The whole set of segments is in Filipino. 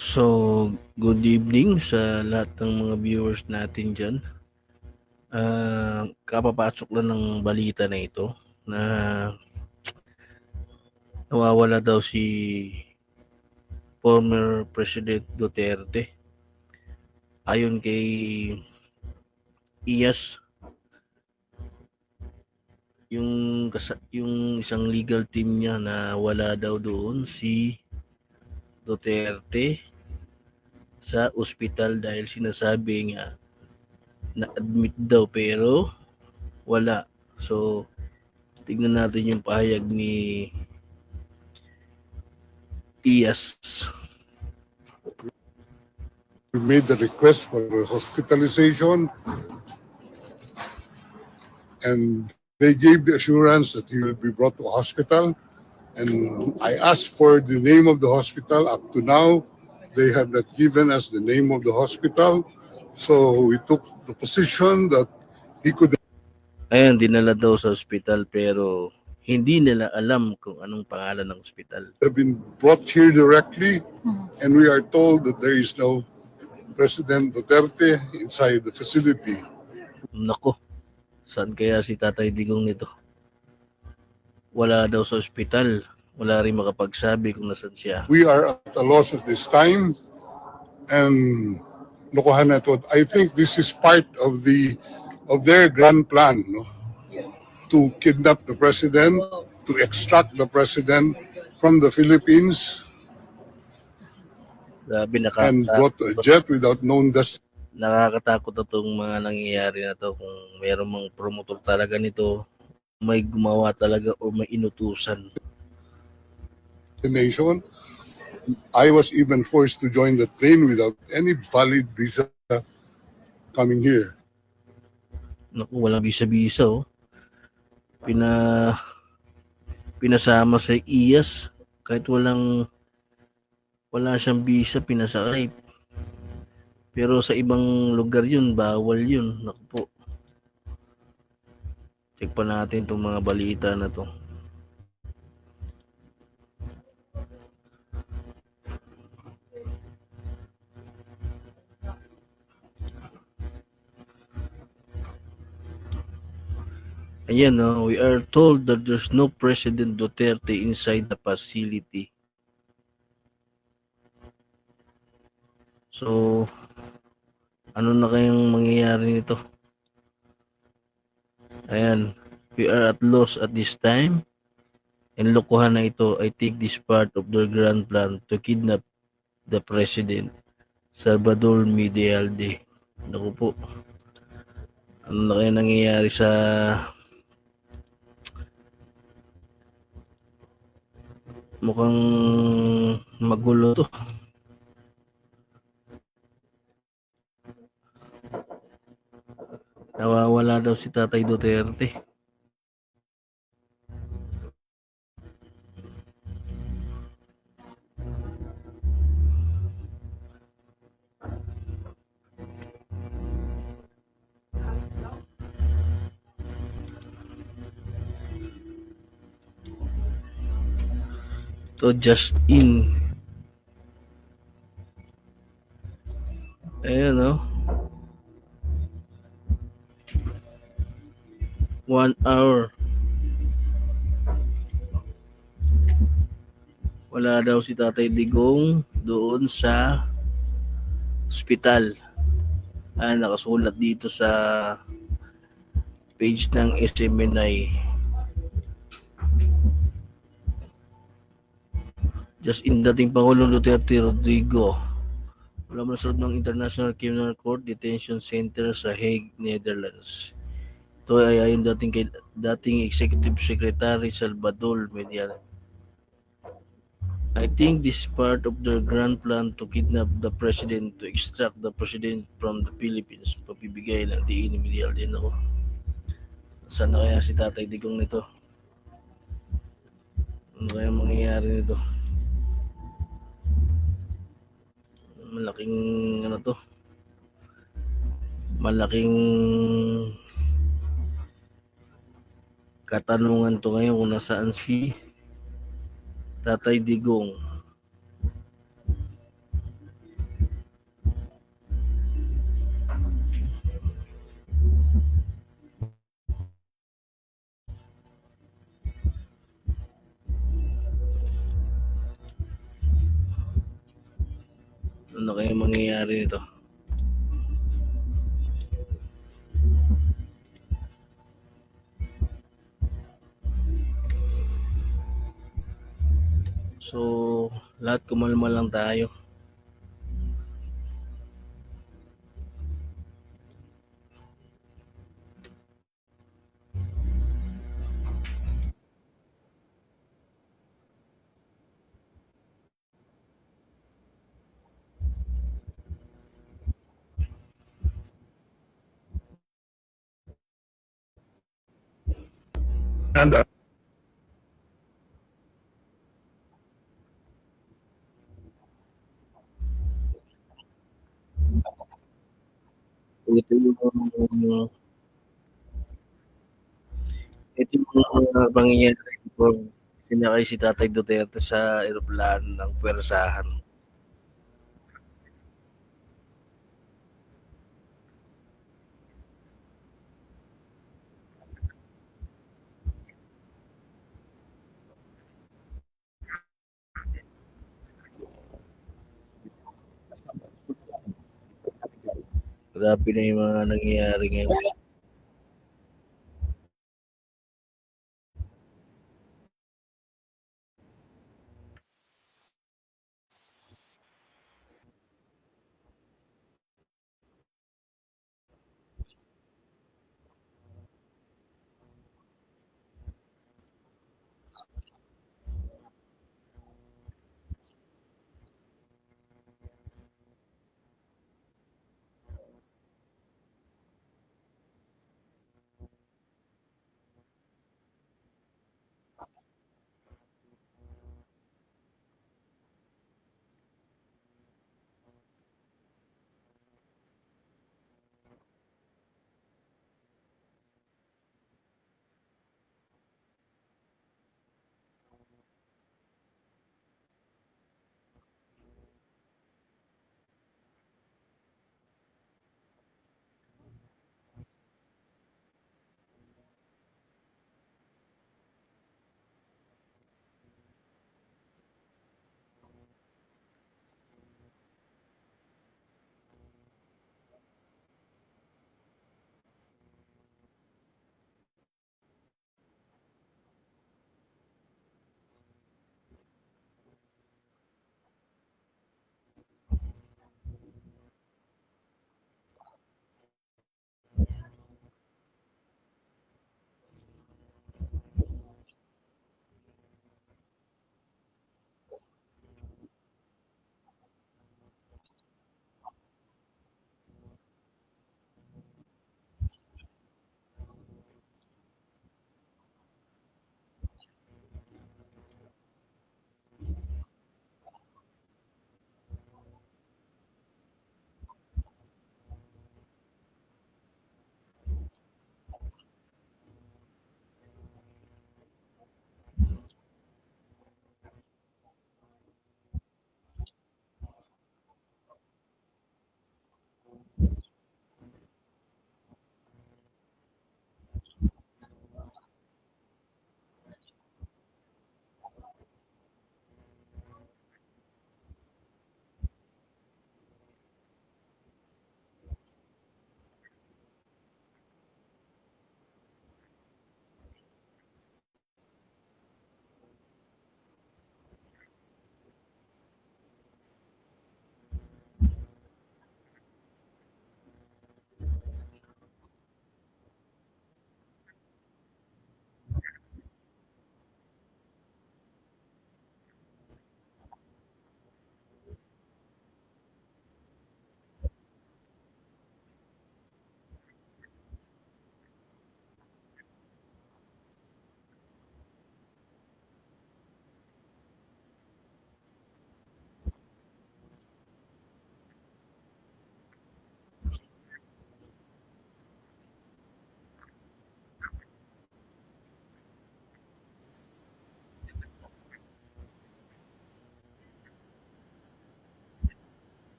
So, good evening sa lahat ng mga viewers natin dyan. Ah, kapapasok lang ng balita na ito na nawawala daw si former President Duterte. Ayon kay IAS, yung, yung isang legal team niya na wala daw doon si Duterte sa ospital dahil sinasabi nga na-admit daw pero wala. So, tignan natin yung pahayag ni Ias. We made the request for hospitalization and they gave the assurance that he will be brought to hospital. And I asked for the name of the hospital. Up to now, they have not given us the name of the hospital. So we took the position that he could Ayan, dinala daw sa ospital pero hindi nila alam kung anong pangalan ng ospital. have been brought here directly. And we are told that there is no President Duterte inside the facility. Nako, saan kaya si Tatay Digong nito? Wala daw sa ospital. Wala rin makapagsabi kung nasan siya. we are at a loss at this time. And lokohan na to. I think this is part of the of their grand plan no? to kidnap the president, to extract the president from the Philippines Grabe, and go to a jet without known destiny. nakakatakot na itong mga nangyayari na to kung meron mga promotor talaga nito may gumawa talaga o may inutusan. Destination. I was even forced to join the plane without any valid visa coming here. Naku, walang bisa-bisa oh. Pina pinasama sa IAS kahit walang wala siyang bisa pinasakay. Pero sa ibang lugar yun, bawal yun. Naku po. Check pa natin itong mga balita na to. Ayan, no, we are told that there's no President Duterte inside the facility. So, ano na kayang mangyayari nito? Ayan, we are at loss at this time. And lokohan na ito, I think this part of their grand plan to kidnap the President, Salvador Medialde. Naku po, ano na kaya nangyayari sa mukhang magulo to. Nawawala daw si Tatay Duterte. To just in. Ayan o. One hour. Wala daw si Tatay Digong doon sa ospital. Ah, nakasulat dito sa page ng SMNI. Just in dating Pangulong Duterte Rodrigo wala mo loob ng International Criminal Court Detention Center sa Hague, Netherlands. Ito ay ayon dating kay dating Executive Secretary Salvador Medial. I think this is part of their grand plan to kidnap the president to extract the president from the Philippines. Papibigay ng diin Medial din ako. Saan na kaya si Tatay Digong nito? Ano kaya mangyayari nito? Malaking ano to? Malaking katanungan to ngayon kung nasaan si Tatay Digong Ano kaya mangyayari nito? So, lahat kumalma lang tayo. And uh, Ito yung ito yung mga pangyayari ko. Sinakay si Tatay Duterte sa eroplano ng pwersahan. Grabe na yung mga nangyayari ngayon.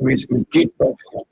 we, keep did